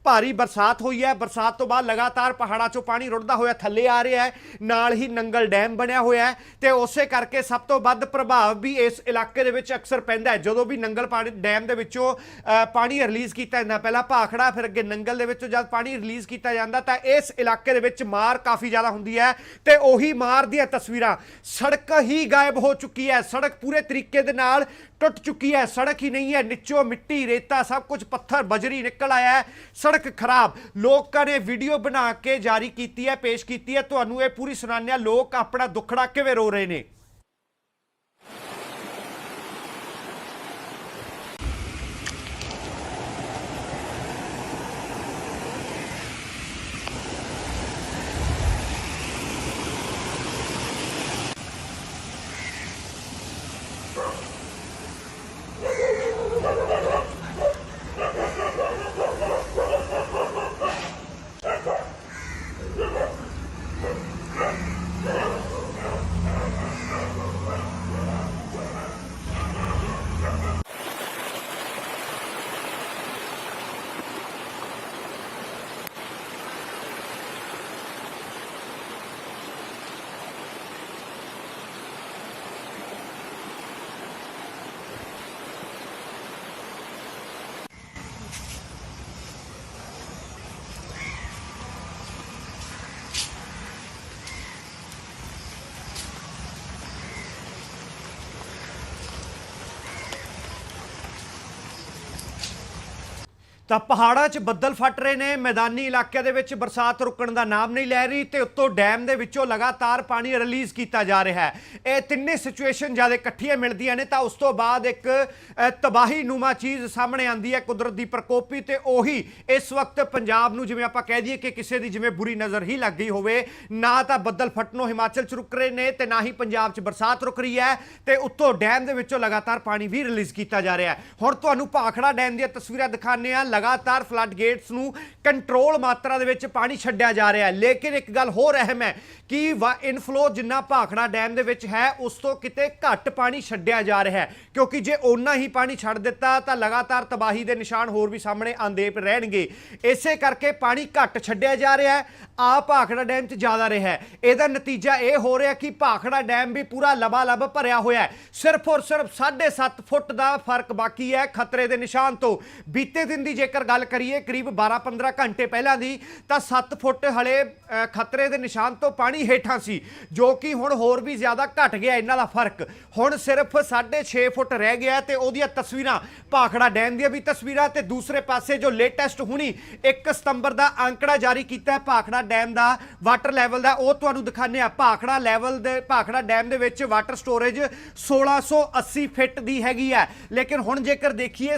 ਭਾਰੀ ਬਰਸਾਤ ਹੋਈ ਹੈ। ਬਰਸਾਤ ਤੋਂ ਬਾਅਦ ਲਗਾਤਾਰ ਪਹਾੜਾਂ 'ਚੋਂ ਪਾਣੀ ਰੁੜਦਾ ਹੋਇਆ ਥੱਲੇ ਆ ਰਿਹਾ ਹੈ। ਨਾਲ ਹੀ ਨੰਗਲ ਡੈਮ ਬਣਿਆ ਹੋਇਆ ਹੈ ਤੇ ਉਸੇ ਕਰਕੇ ਸਭ ਤੋਂ ਵੱਧ ਪ੍ਰਭਾਵ ਵੀ ਇਸ ਇਲਾਕੇ ਦੇ ਵਿੱਚ ਅਕਸਰ ਪੈਂਦਾ ਹੈ। ਜਦੋਂ ਵੀ ਨੰਗਲ ਪਾਣੀ ਡੈਮ ਦੇ ਵਿੱਚੋਂ ਪਾਣੀ ਰਿਲੀਜ਼ ਕੀਤਾ ਜਾਂਦਾ, ਪਹਿਲਾਂ ਭਾਖੜਾ, ਫਿਰ ਅੱਗੇ ਨੰਗਲ ਦੇ ਵਿੱਚੋਂ ਜਦ ਪਾਣੀ ਰਿਲੀਜ਼ ਕੀਤਾ ਜਾਂਦਾ ਤਾਂ ਇਸ ਇਲਾਕੇ ਦੇ ਵਿੱਚ ਮਾਰ ਕਾਫੀ ਜ਼ਿਆਦਾ ਹੁੰਦੀ ਹੈ ਤੇ ਉਹੀ ਮਾਰ ਦੀਆਂ ਤਸਵੀਰਾਂ ਸੜਕ ਹੀ ਗਾਇਬ ਹੋ ਚੁੱਕੀ ਹੈ। ਸੜਕ ਪੂਰੇ ਤਰੀਕੇ ਦੇ ਨਾਲ ਟੁੱਟ ਚੁੱਕੀ ਹੈ ਸੜਕ ਹੀ ਨਹੀਂ ਹੈ ਨਿਚੋ ਮਿੱਟੀ ਰੇਤਾ ਸਭ ਕੁਝ ਪੱਥਰ ਬਜਰੀ ਨਿਕਲ ਆਇਆ ਹੈ ਸੜਕ ਖਰਾਬ ਲੋਕਾਂ ਨੇ ਵੀਡੀਓ ਬਣਾ ਕੇ ਜਾਰੀ ਕੀਤੀ ਹੈ ਪੇਸ਼ ਕੀਤੀ ਹੈ ਤੁਹਾਨੂੰ ਇਹ ਪੂਰੀ ਸੁਣਾਉਂਦੇ ਹਾਂ ਲੋਕ ਆਪਣਾ ਦੁੱਖੜਾ ਕਿਵੇਂ ਰੋ ਰਹੇ ਨੇ ਤਾਂ ਪਹਾੜਾਂ 'ਚ ਬੱਦਲ ਫਟ ਰਹੇ ਨੇ। ਮੈਦਾਨੀ ਇਲਾਕਿਆਂ ਦੇ ਵਿੱਚ ਬਰਸਾਤ ਰੁਕਣ ਦਾ ਨਾਮ ਨਹੀਂ ਲੈ ਰਹੀ ਤੇ ਉੱਤੋਂ ਡੈਮ ਦੇ ਵਿੱਚੋਂ ਲਗਾਤਾਰ ਪਾਣੀ ਰਿਲੀਜ਼ ਕੀਤਾ ਜਾ ਰਿਹਾ ਹੈ। ਇਹ ਤਿੰਨੇ ਸਿਚੁਏਸ਼ਨ ਜਦ ਇਕੱਠੀਆਂ ਮਿਲਦੀਆਂ ਨੇ ਤਾਂ ਉਸ ਤੋਂ ਬਾਅਦ ਇੱਕ ਤਬਾਹੀ ਨੂਮਾ ਚੀਜ਼ ਸਾਹਮਣੇ ਆਂਦੀ ਹੈ ਕੁਦਰਤ ਦੀ ਪ੍ਰਕੋਪੀ ਤੇ ਉਹੀ ਇਸ ਵਕਤ ਪੰਜਾਬ ਨੂੰ ਜਿਵੇਂ ਆਪਾਂ ਕਹਿ ਦਈਏ ਕਿ ਕਿਸੇ ਦੀ ਜਿਵੇਂ ਬੁਰੀ ਨਜ਼ਰ ਹੀ ਲੱਗ ਗਈ ਹੋਵੇ। ਨਾ ਤਾਂ ਬੱਦਲ ਫਟਣੋਂ ਹਿਮਾਚਲ 'ਚ ਰੁਕ ਰਹੇ ਨੇ ਤੇ ਨਾ ਹੀ ਪੰਜਾਬ 'ਚ ਬਰਸਾਤ ਰੁਕ ਰਹੀ ਹੈ ਤੇ ਉੱਤੋਂ ਡੈਮ ਦੇ ਵਿੱਚੋਂ ਲਗਾਤਾਰ ਪਾਣੀ ਵੀ ਰਿਲੀਜ਼ ਕੀਤਾ ਜਾ ਰਿਹਾ ਹੈ। ਹੁਣ ਤੁਹਾਨੂੰ ਭਾਖੜਾ ਡੈਮ ਦੀਆਂ ਤਸਵੀਰਾਂ ਦਿਖਾਉਂਦੇ ਆ ਲਗਾਤਾਰ ਫਲੱਡ ਗੇਟਸ ਨੂੰ ਕੰਟਰੋਲ ਮਾਤਰਾ ਦੇ ਵਿੱਚ ਪਾਣੀ ਛੱਡਿਆ ਜਾ ਰਿਹਾ ਹੈ। ਲੇਕਿਨ ਇੱਕ ਗੱਲ ਹੋਰ ਅਹਿਮ ਹੈ ਕਿ ਇਨਫਲੋ ਜਿੰਨਾ ਭਾਖੜਾ ਡੈਮ ਦੇ ਵਿੱਚ ਹੈ, ਉਸ ਤੋਂ ਕਿਤੇ ਘੱਟ ਪਾਣੀ ਛੱਡਿਆ ਜਾ ਰਿਹਾ ਹੈ। ਕਿਉਂਕਿ ਜੇ ਓਨਾ ਹੀ ਪਾਣੀ ਛੱਡ ਦਿੱਤਾ, ਤਾਂ ਲਗਾਤਾਰ ਤਬਾਹੀ ਦੇ ਨਿਸ਼ਾਨ ਹੋਰ ਵੀ ਸਾਹਮਣੇ ਆਂਦੇ ਰਹਿਣਗੇ। ਇਸੇ ਕਰਕੇ ਪਾਣੀ ਘੱਟ ਛੱਡਿਆ ਜਾ ਰਿਹਾ ਹੈ, ਆ ਭਾਖੜਾ ਡੈਮ 'ਚ ਜ਼ਿਆਦਾ ਰਿਹਾ ਹੈ। ਇਹਦਾ ਨਤੀਜਾ ਇਹ ਹੋ ਰਿਹਾ ਕਿ ਭਾਖੜਾ ਡੈਮ ਵੀ ਪੂਰਾ ਲਬਾ ਲਬ ਭਰਿਆ ਹੋਇਆ ਹੈ। ਸਿਰਫ ਔਰ ਸਿਰਫ 7.5 ਫੁੱਟ ਦਾ ਫ਼ਰਕ ਬਾਕੀ ਹੈ ਖਤਰੇ ਦੇ ਨਿਸ਼ਾਨ ਤੋਂ। ਬੀਤੇ ਦਿਨ ਦੀ ਜੇਕਰ ਗੱਲ ਕਰੀਏ ਕਰੀਬ 12-15 ਘੰਟੇ ਪਹਿਲਾਂ ਦੀ, ਤਾਂ 7 ਫੁੱਟ ਹਲੇ ਖਤਰੇ ਦੇ ਨਿਸ਼ਾਨ ਤੋਂ ਪਾਣੀ ਹੇਠਾਂ ਸੀ, ਜੋ ਕਿ ਹੁਣ ਹੋਰ ਵੀ ਜ਼ਿਆਦਾ ਘਟ ਗਿਆ ਇਹਨਾਂ ਦਾ ਫ਼ਰਕ। ਹੁਣ ਸਿਰਫ 6.5 ਫੁੱਟ ਰਹਿ ਗਿਆ ਤੇ ਉਹਦੀਆਂ ਤਸਵੀਰਾਂ, ਭਾਖੜਾ ਡੈਮ ਦੀਆਂ ਵੀ ਤਸਵੀਰਾਂ ਤੇ ਦੂਸਰੇ ਪਾਸੇ ਜੋ ਲੇਟੈਸਟ ਹੁਣੀ 1 ਸਤੰਬਰ ਦਾ ਅੰਕੜਾ ਜਾਰੀ ਕੀਤਾ ਹੈ ਭਾਖੜਾ ਡੈਮ ਦਾ ਵਾਟਰ ਲੈਵਲ ਦਾ, ਉਹ ਤੁਹਾਨੂੰ ਦਿਖਾਣੇ ਆ ਭਾਖੜਾ ਲੈਵਲ ਦੇ, ਭਾਖੜਾ ਡੈਮ ਦੇ ਵਿੱਚ ਵਾਟਰ ਸਟੋਰੇਜ 1680 ਫਿੱਟ ਦੀ ਹੈਗੀ ਹੈ। ਲੇਕਿਨ ਹੁਣ ਜੇਕਰ ਦੇਖੀਏ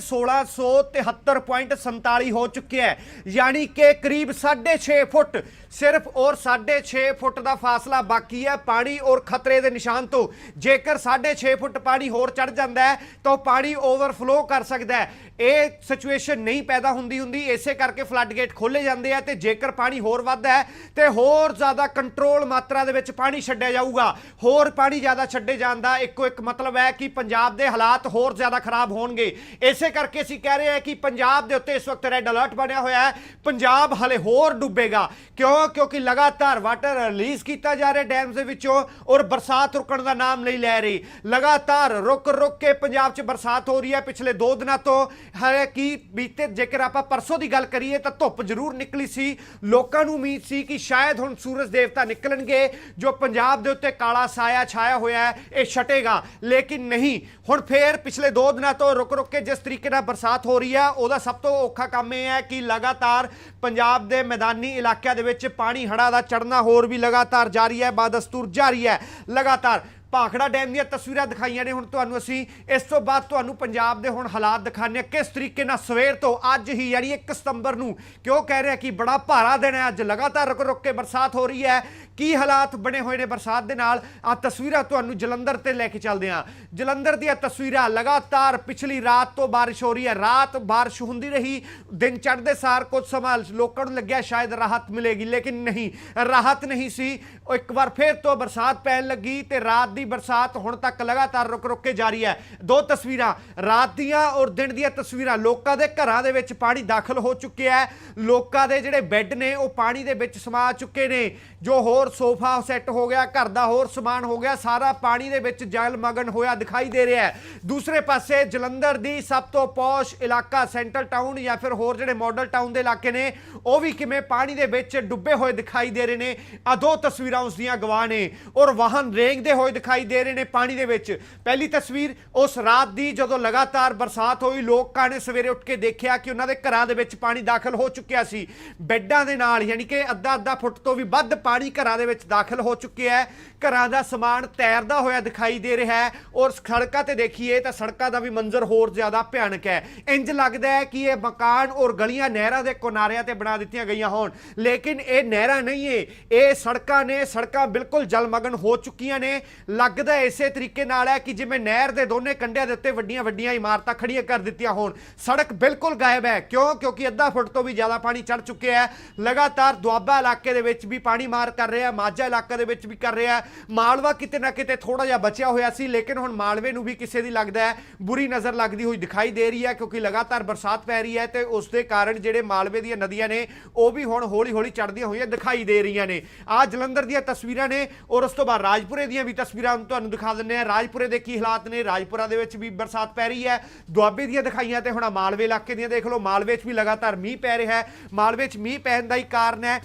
1673.47 ਹੋ ਚੁੱਕਿਆ ਹੈ। ਯਾਨੀ ਕਿ ਕਰੀਬ 6.5 ਫੁੱਟ ਸਿਰਫ ਔਰ 6.5 ਫੁੱਟ ਦਾ ਫਾਸਲਾ ਬਾਕੀ ਹੈ। ਪਾਣੀ ਔਰ ਖਤਰੇ ਦੇ ਨਿਸ਼ਾਨ ਤੋਂ ਜੇਕਰ 6.5 ਫੁੱਟ ਪਾਣੀ ਹੋਰ ਚੜ ਜਾਂਦਾ ਹੈ, ਤਾਂ ਉਹ ਪਾਣੀ ਓਵਰਫਲੋ ਕਰ ਸਕਦਾ ਹੈ। ਇਹ ਸਿਚੁਏਸ਼ਨ ਨਹੀਂ ਪੈਦਾ ਹੁੰਦੀ ਹੁੰਦੀ, ਇਸੇ ਕਰਕੇ ਫਲੱਡ ਗੇਟ ਖੋਲੇ ਜਾਂਦੇ ਆ ਤੇ ਜੇਕਰ ਪਾਣੀ ਹੋਰ ਵੱਧਦਾ ਹੈ, ਤੇ ਹੋਰ ਜ਼ਿਆਦਾ ਕੰਟਰੋਲ ਮਾਤਰਾ ਦੇ ਵਿੱਚ ਪਾਣੀ ਛੱਡਿਆ ਜਾਊਗਾ। ਹੋਰ ਪਾਣੀ ਜ਼ਿਆਦਾ ਛੱਡੇ ਜਾਣ ਦਾ ਇੱਕੋ ਇੱਕ ਮਤਲਬ ਹੈ ਕਿ ਪੰਜਾਬ ਦੇ ਹਾਲਾਤ ਹੋਰ ਜ਼ਿਆਦਾ ਖਰਾਬ ਹੋਣਗੇ। ਇਸੇ ਕਰਕੇ ਅਸੀਂ ਕਹਿ ਰਹੇ ਹਾਂ ਕਿ ਪੰਜਾਬ ਦੇ ਉੱਤੇ ਇਸ ਵਕਤ ਰੈੱਡ ਅਲਰਟ ਬਣਿਆ ਹੋਇਆ ਹੈ। ਪੰਜਾਬ ਹਲੇ ਹੋਰ ਡੁੱਬੇਗਾ। ਕਿਉਂ? ਕਿਉਂਕਿ ਲਗਾਤਾਰ ਵਾਟਰ ਰਿਲੀਜ਼ ਕੀਤਾ ਜਾ ਰਿਹਾ ਡੈਮਸ ਦੇ ਵਿੱਚੋਂ ਔਰ ਬਰਸਾਤ ਰੁਕਣ ਦਾ ਨਾਮ ਨਹੀਂ ਲੈ ਰਹੀ। ਲਗਾਤਾਰ ਰੁਕ ਰੁਕ ਕੇ ਪੰਜਾਬ 'ਚ ਬਰਸਾਤ ਹੋ ਰਹੀ ਹੈ ਪਿਛਲੇ 2 ਦਿਨਾਂ ਤੋਂ। ਹੈ ਕਿ ਬੀਤੇ ਜੇਕਰ ਆਪਾਂ ਪਰਸੋਂ ਦੀ ਗੱਲ ਕਰੀਏ ਤਾਂ ਧੁੱਪ ਜ਼ਰੂਰ ਨਿਕਲੀ ਸੀ। ਲੋਕਾਂ ਨੂੰ ਉਮੀਦ ਸੀ ਕਿ ਸ਼ਾਇਦ ਹੁਣ ਸੂਰਜ ਦੇਵਤਾ ਨਿਕਲਣਗੇ, ਜੋ ਪੰਜਾਬ ਦੇ ਉੱਤੇ ਕਾਲਾ ਸਾਇਆ ਛਾਇਆ ਹੋਇਆ ਹੈ, ਇਹ ਛਟੇਗਾ। ਲੇਕਿਨ ਨਹੀਂ, ਹੁਣ ਫੇਰ ਪਿਛਲੇ 2 ਦਿਨਾਂ ਤੋਂ ਰੁਕ ਰੁਕ ਕੇ ਜਿਸ ਤਰੀਕੇ ਨਾਲ ਬਰਸਾਤ ਹੋ ਰਹੀ ਹੈ, ਉਹਦਾ ਸਭ ਤੋਂ ਔਖਾ ਕੰਮ ਇਹ ਹੈ ਕਿ ਲਗਾਤਾਰ ਪੰਜਾਬ ਦੇ ਮੈਦਾਨੀ ਇਲਾਕਿਆਂ ਦੇ ਵਿੱਚ ਪਾਣੀ ਹੜਾ ਦਾ ਚੜਨਾ ਹੋਰ ਵੀ ਲਗਾਤਾਰ ਜਾਰੀ ਹੈ, ਬਾਦਸਤੂਰ ਜਾਰੀ ਹੈ। ਲਗਾਤਾਰ ਭਾਖੜਾ ਡੈਮ ਦੀਆਂ ਤਸਵੀਰਾਂ ਦਿਖਾਈਆਂ ਨੇ। ਹੁਣ ਤੁਹਾਨੂੰ ਅਸੀਂ ਇਸ ਤੋਂ ਬਾਅਦ ਤੁਹਾਨੂੰ ਪੰਜਾਬ ਦੇ ਹੁਣ ਹਾਲਾਤ ਦਿਖਾਣੇ ਕਿਸ ਤਰੀਕੇ ਨਾਲ ਸਵੇਰ ਤੋਂ ਅੱਜ ਹੀ ਯਾਨੀ 1 ਸਤੰਬਰ ਨੂੰ ਕਿਉਂ ਕਹਿ ਰਿਹਾ ਕਿ ਬੜਾ ਭਾਰਾ ਦਿਨ ਹੈ। ਅੱਜ ਲਗਾਤਾਰ ਰੁਕ ਰੁਕ ਕੇ ਬਰਸਾਤ ਹੋ ਰਹੀ ਹੈ। ਕੀ ਹਾਲਾਤ ਬਣੇ ਹੋਏ ਨੇ ਬਰਸਾਤ ਦੇ ਨਾਲ? ਆ ਤਸਵੀਰਾਂ ਤੁਹਾਨੂੰ ਜਲੰਧਰ ਤੇ ਲੈ ਕੇ ਚੱਲਦੇ ਹਾਂ। ਜਲੰਧਰ ਦੀਆਂ ਤਸਵੀਰਾਂ ਲਗਾਤਾਰ ਪਿਛਲੀ ਰਾਤ ਤੋਂ ਬਾਰਿਸ਼ ਹੋ ਰਹੀ ਹੈ। ਰਾਤ ਬਾਰਿਸ਼ ਹੁੰਦੀ ਰਹੀ, ਦਿਨ ਚੜ੍ਹਦੇ ਸਾਰ ਕੁਝ ਸਮਾਂ ਲੋਕਾਂ ਨੂੰ ਲੱਗਿਆ ਸ਼ਾਇਦ ਰਾਹਤ ਮਿਲੇਗੀ, ਲੇਕਿਨ ਨਹੀਂ, ਰਾਹਤ ਨਹੀਂ ਸੀ। ਇੱਕ ਵਾਰ ਫੇਰ ਤੋਂ ਬਰਸਾਤ ਪੈਣ ਲੱਗੀ ਤੇ ਰਾਤ ਦੀ ਬਰਸਾਤ ਹੁਣ ਤੱਕ ਲਗਾਤਾਰ ਰੁਕ ਰੁਕ ਕੇ ਜਾਰੀ ਹੈ। ਦੋ ਤਸਵੀਰਾਂ, ਰਾਤ ਦੀਆਂ ਔਰ ਦਿਨ ਦੀਆਂ ਤਸਵੀਰਾਂ। ਲੋਕਾਂ ਦੇ ਘਰਾਂ ਦੇ ਵਿੱਚ ਪਾਣੀ ਦਾਖਲ ਹੋ ਚੁੱਕਿਆ ਹੈ। ਲੋਕਾਂ ਦੇ ਜਿਹੜੇ ਬੈੱਡ ਨੇ, ਉਹ ਪਾਣੀ ਦੇ ਵਿੱਚ ਸਮਾ ਚੁੱਕੇ ਨੇ। ਜੋ ਹੋਰ ਸੋਫਾ ਸੈੱਟ ਹੋ ਗਿਆ, ਘਰ ਦਾ ਹੋਰ ਸਮਾਨ ਹੋ ਗਿਆ, ਸਾਰਾ ਪਾਣੀ ਦੇ ਵਿੱਚ ਜਲ ਮਗਨ ਹੋਇਆ ਦਿਖਾਈ ਦੇ ਰਿਹਾ ਹੈ। ਦੂਸਰੇ ਪਾਸੇ ਜਲੰਧਰ ਦੀ ਸਭ ਤੋਂ ਪੌਸ਼ ਇਲਾਕਾ ਸੈਂਟਰਲ ਟਾਊਨ ਜਾਂ ਫਿਰ ਹੋਰ ਜਿਹੜੇ ਮਾਡਲ ਟਾਊਨ ਦੇ ਇਲਾਕੇ ਨੇ, ਉਹ ਵੀ ਕਿਵੇਂ ਪਾਣੀ ਦੇ ਵਿੱਚ ਡੁੱਬੇ ਹੋਏ ਦਿਖਾਈ ਦੇ ਰਹੇ ਨੇ ਆ ਦੋ ਤਸਵੀਰਾਂ ਉਸ ਦੀਆਂ ਗਵਾਹ ਨੇ ਔਰ ਵਾਹਨ ਰੇਂਗਦੇ ਹੋਏ ਦਿਖਾਈ ਦੇ ਰਹੇ ਨੇ ਪਾਣੀ ਦੇ ਵਿੱਚ। ਪਹਿਲੀ ਤਸਵੀਰ ਉਸ ਰਾਤ ਦੀ ਜਦੋਂ ਲਗਾਤਾਰ ਬਰਸਾਤ ਹੋਈ, ਲੋਕਾਂ ਨੇ ਸਵੇਰੇ ਉੱਠ ਕੇ ਦੇਖਿਆ ਕਿ ਉਹਨਾਂ ਦੇ ਘਰਾਂ ਦੇ ਵਿੱਚ ਪਾਣੀ ਦਾਖਲ ਹੋ ਚੁੱਕਿਆ ਸੀ। ਬੈੱਡਾਂ ਦੇ ਨਾਲ, ਯਾਨੀ ਕਿ ਅੱਧਾ ਅੱਧਾ ਫੁੱਟ ਤੋਂ ਵੀ ਵੱਧ ਪਾਣੀ ਘਰਾਂ ਦੇ ਵਿੱਚ ਦਾਖਲ ਹੋ ਚੁੱਕਿਆ ਹੈ। ਘਰਾਂ ਦਾ ਸਮਾਨ ਤੈਰਦਾ ਹੋਇਆ ਦਿਖਾਈ ਦੇ ਰਿਹਾ ਹੈ ਔਰ ਸੜਕਾਂ ਤੇ ਦੇਖੀਏ ਤਾਂ ਸੜਕਾਂ ਦਾ ਵੀ ਮੰਜ਼ਰ ਹੋਰ ਜ਼ਿਆਦਾ ਭਿਆਨਕ ਹੈ। ਇੰਜ ਲੱਗਦਾ ਹੈ ਕਿ ਇਹ ਮਕਾਨ ਔਰ ਗਲੀਆਂ ਨਹਿਰਾਂ ਦੇ ਕਿਨਾਰਿਆਂ ਤੇ ਬਣਾ ਦਿੱਤੀਆਂ ਗਈਆਂ ਹੋਣ। ਲੇਕਿਨ ਇਹ ਨਹਿਰਾਂ ਨਹੀਂ ਹੈ ਇਹ ਸੜਕਾਂ ਨੇ ਸੜਕਾਂ ਬਿਲਕੁਲ ਜਲਮਗਨ ਹੋ ਚੁੱਕੀਆਂ ਨੇ। ਲੱਗਦਾ ਇਸੇ ਤਰੀਕੇ ਨਾਲ ਹੈ ਕਿ ਜਿਵੇਂ ਨਹਿਰ ਦੇ ਦੋਨੇ ਕੰਢਿਆਂ ਦੇ ਉੱਤੇ ਵੱਡੀਆਂ ਵੱਡੀਆਂ ਇਮਾਰਤਾਂ ਖੜੀਆਂ ਕਰ ਦਿੱਤੀਆਂ ਹੋਣ। ਸੜਕ ਬਿਲਕੁਲ ਗਾਇਬ ਹੈ। ਕਿਉਂ? ਕਿਉਂਕਿ ਅੱਧਾ ਫੁੱਟ ਤੋਂ ਵੀ ਜ਼ਿਆਦਾ ਪਾਣੀ ਚੜ ਚੁੱਕਿਆ ਹੈ। ਲਗਾਤਾਰ ਦੁਆਬਾ ਇਲਾਕੇ ਦੇ ਵਿੱਚ ਵੀ ਪਾਣੀ ਮਾਰ ਕਰ ਰਿਹਾ ਮਾਝਾ ਇਲਾਕਾ ਦੇ ਵਿੱਚ ਵੀ ਕਰ ਰਿਹਾ ਮਾਲਵਾ ਕਿਤੇ ਨਾ ਕਿਤੇ ਥੋੜਾ ਜਿਹਾ ਬਚਿਆ ਹੋਇਆ ਸੀ, ਲੇਕਿਨ ਹੁਣ ਮਾਲਵੇ ਨੂੰ ਵੀ ਕਿਸੇ ਦੀ ਲੱਗਦਾ ਹੈ, ਬੁਰੀ ਨਜ਼ਰ ਲੱਗਦੀ ਹੋਈ ਦਿਖਾਈ ਦੇ ਰਹੀ ਹੈ, ਕਿਉਂਕਿ ਲਗਾਤਾਰ ਬਰਸਾਤ ਪੈ ਰਹੀ ਹੈ ਤੇ ਉਸ ਦੇ ਕਾਰਨ ਜਿਹੜੇ ਮਾਲਵੇ ਦੀਆਂ ਨਦੀਆਂ ਨੇ, ਉਹ ਵੀ ਹੁਣ ਹੌਲੀ ਹੌਲੀ ਚੜ੍ਹਦੀਆਂ ਹੋਈਆਂ ਦਿਖਾਈ ਦੇ ਰਹੀਆਂ ਨੇ। ਆ ਜਲੰਧਰ ਦੀਆਂ ਤਸਵੀਰਾਂ ਨੇ ਔਰ ਉਸ ਤੋਂ ਬਾਅਦ ਰਾਜਪੁਰੇ ਦੀਆਂ ਵੀ ਤਸਵੀਰਾਂ ਤੁਹਾਨੂੰ ਦਿਖਾ ਦਿੰਨੇ ਆ ਰਾਜਪੁਰੇ ਦੇ ਕੀ ਹਾਲਾਤ ਨੇ? ਰਾਜਪੁਰਾ ਦੇ ਵਿੱਚ ਵੀ ਬਰਸਾਤ ਪੈ ਰਹੀ ਹੈ, ਦੁਆਬੇ ਦੀਆਂ ਦਿਖਾਈਆਂ ਤੇ ਹੁਣ ਮਾਲਵੇ ਇਲਾਕੇ ਦੀਆਂ ਦੇਖ ਲਓ। ਮਾਲਵੇ 'ਚ ਵੀ ਲਗਾਤਾਰ ਮੀਂਹ ਪੈ ਰਿਹਾ ਹੈ। ਮਾਲਵੇ 'ਚ ਮੀਂਹ ਪੈਣ ਦਾ ਹੀ ਕਾਰਨ ਹੈ।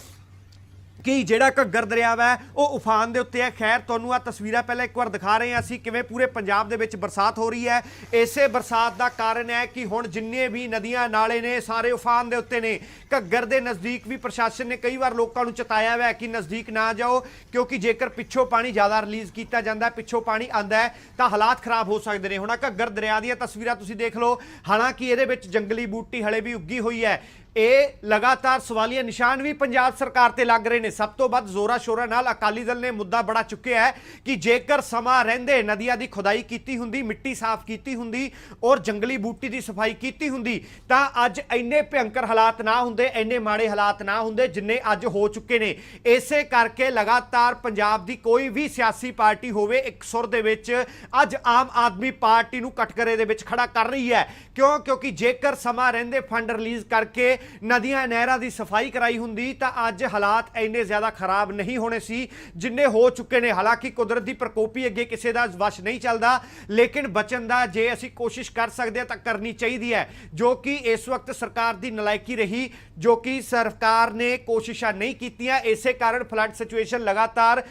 ਕਿ ਜਿਹੜਾ ਘੱਗਰ ਦਰਿਆ ਵਾ, ਉਹ ਉਫਾਨ ਦੇ ਉੱਤੇ ਹੈ। ਖੈਰ, ਤੁਹਾਨੂੰ ਆ ਤਸਵੀਰਾਂ ਪਹਿਲਾਂ ਇੱਕ ਵਾਰ ਦਿਖਾ ਰਹੇ ਹਾਂ ਅਸੀਂ ਕਿਵੇਂ ਪੂਰੇ ਪੰਜਾਬ ਦੇ ਵਿੱਚ ਬਰਸਾਤ ਹੋ ਰਹੀ ਹੈ। ਇਸੇ ਬਰਸਾਤ ਦਾ ਕਾਰਨ ਹੈ ਕਿ ਹੁਣ ਜਿੰਨੇ ਵੀ ਨਦੀਆਂ ਨਾਲੇ ਨੇ, ਸਾਰੇ ਉਫਾਨ ਦੇ ਉੱਤੇ ਨੇ। ਘੱਗਰ ਦੇ ਨਜ਼ਦੀਕ ਵੀ ਪ੍ਰਸ਼ਾਸਨ ਨੇ ਕਈ ਵਾਰ ਲੋਕਾਂ ਨੂੰ ਚੇਤਾਇਆ ਹੋਇਆ ਕਿ ਨਜ਼ਦੀਕ ਨਾ ਜਾਓ, ਕਿਉਂਕਿ ਜੇਕਰ ਪਿੱਛੋਂ ਪਾਣੀ ਜ਼ਿਆਦਾ ਰਿਲੀਜ਼ ਕੀਤਾ ਜਾਂਦਾ, ਪਿੱਛੋਂ ਪਾਣੀ ਆਂਦਾ ਤਾਂ ਹਾਲਾਤ ਖਰਾਬ ਹੋ ਸਕਦੇ ਨੇ। ਹੁਣ ਘੱਗਰ ਦਰਿਆ ਦੀਆਂ ਤਸਵੀਰਾਂ ਤੁਸੀਂ ਦੇਖ ਲਓ। ਹਾਲਾਂਕਿ ਇਹਦੇ ਵਿੱਚ ਜੰਗਲੀ ਬੂਟੀ ਹਲੇ ਵੀ ਉੱਗੀ ਹੋਈ ਹੈ। ਇਹ ਲਗਾਤਾਰ ਸਵਾਲੀਆ ਨਿਸ਼ਾਨ ਵੀ ਪੰਜਾਬ ਸਰਕਾਰ ਤੇ ਲੱਗ ਰਹੇ ਨੇ। ਸਭ ਤੋਂ ਵੱਧ ਜ਼ੋਰਾ ਸ਼ੋਰਾ ਨਾਲ ਅਕਾਲੀ ਦਲ ਨੇ ਮੁੱਦਾ ਬੜਾ ਚੁੱਕਿਆ ਹੈ ਕਿ ਜੇਕਰ ਸਮਾਂ ਰਹਿੰਦੇ ਨਦੀਆਂ ਦੀ ਖੁਦਾਈ ਕੀਤੀ ਹੁੰਦੀ, ਮਿੱਟੀ ਸਾਫ਼ ਕੀਤੀ ਹੁੰਦੀ ਔਰ ਜੰਗਲੀ ਬੂਟੀ ਦੀ ਸਫ਼ਾਈ ਕੀਤੀ ਹੁੰਦੀ, ਤਾਂ ਅੱਜ ਇੰਨੇ ਭਿਅੰਕਰ ਹਾਲਾਤ ਨਾ ਹੁੰਦੇ, ਇੰਨੇ ਮਾੜੇ ਹਾਲਾਤ ਨਾ ਹੁੰਦੇ ਜਿੰਨੇ ਅੱਜ ਹੋ ਚੁੱਕੇ ਨੇ। ਇਸੇ ਕਰਕੇ ਲਗਾਤਾਰ ਪੰਜਾਬ ਦੀ ਕੋਈ ਵੀ ਸਿਆਸੀ ਪਾਰਟੀ ਹੋਵੇ, ਇੱਕ ਸੁਰ ਦੇ ਵਿੱਚ ਅੱਜ ਆਮ ਆਦਮੀ ਪਾਰਟੀ ਨੂੰ ਕਟਕਰੇ ਦੇ ਵਿੱਚ ਖੜਾ ਕਰ ਰਹੀ ਹੈ। ਕਿਉਂ? ਕਿਉਂਕਿ ਜੇਕਰ ਸਮਾਂ ਰਹਿੰਦੇ ਫੰਡ ਰਿਲੀਜ਼ ਕਰਕੇ ਨਦੀਆਂ ਨਹਿਰਾਂ ਦੀ ਸਫ਼ਾਈ ਕਰਾਈ ਹੁੰਦੀ, ਤਾਂ ਅੱਜ ਹਾਲਾਤ ਇੰਨੇ ਜ਼ਿਆਦਾ ਖਰਾਬ ਨਹੀਂ ਹੋਣੇ ਸੀ, ਜਿੰਨੇ ਹੋ ਚੁੱਕੇ ਨੇ। ਹਾਲਾਂਕਿ ਕੁਦਰਤ ਦੀ ਪ੍ਰਕੋਪੀ ਅੱਗੇ ਕਿਸੇ ਦਾ ਵਸ਼ ਨਹੀਂ ਚੱਲਦਾ, ਲੇਕਿਨ ਬਚਣ ਦਾ ਜੇ ਅਸੀਂ ਕੋਸ਼ਿਸ਼ ਕਰ ਸਕਦੇ ਹਾਂ, ਤਾਂ ਕਰਨੀ ਚਾਹੀਦੀ ਹੈ, ਜੋ ਕਿ ਇਸ ਵਕਤ ਸਰਕਾਰ ਦੀ ਨਲਾਇਕੀ ਰਹੀ, ਜੋ ਕਿ ਸਰਕਾਰ ਨੇ ਕੋਸ਼ਿਸ਼ਾਂ ਨਹੀਂ ਕੀਤੀਆਂ। ਇਸੇ ਕਾਰਨ ਫਲੱਡ ਸਿਚੁਏਸ਼ਨ ਲਗਾਤਾਰ